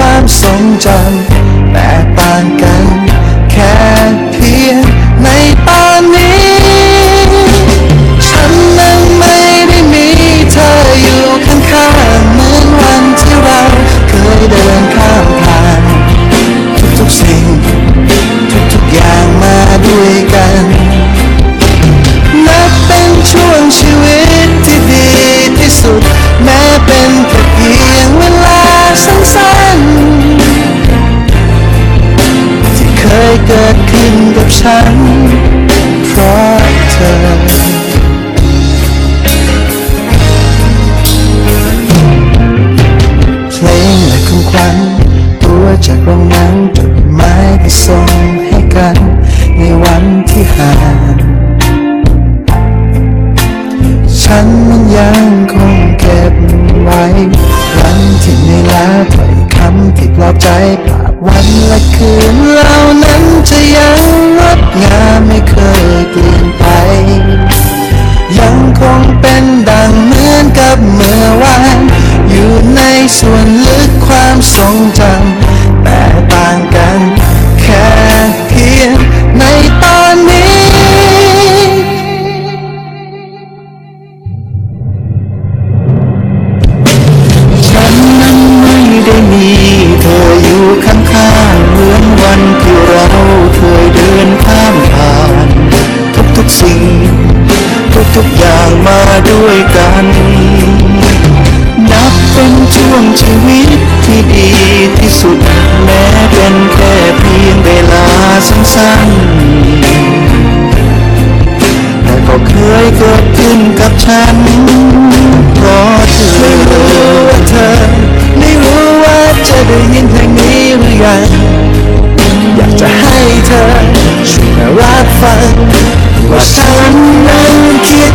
ความทรงจำ เกิดขึ้นกับฉัน เพราะเธอเพลงและของขวัญตัวจากโรงหนังจดหมายที่ส่งให้กัน ในวันที่ห่างฉันมันยังคงเก็บไว้ วันที่เหนื่ลาถ้อยคำที่ปลอบใจ วันและคืนเหล่านั้นจะยังงดงามไม่เคยเปลี่ยนไป ด้วยกัน นับเป็นช่วงชีวิตที่ดีที่สุด แม้เป็นแค่เพียงเวลาสั้นๆ แต่ก็เคยเกิดขึ้นกับฉันเพราะเธอไม่รู้ว่าเธอ ไม่รู้ว่าจะได้ยินเพลงนี้หรือยังอยากจะให้เธอช่วยมารับฟังว่าฉันนั้นคิด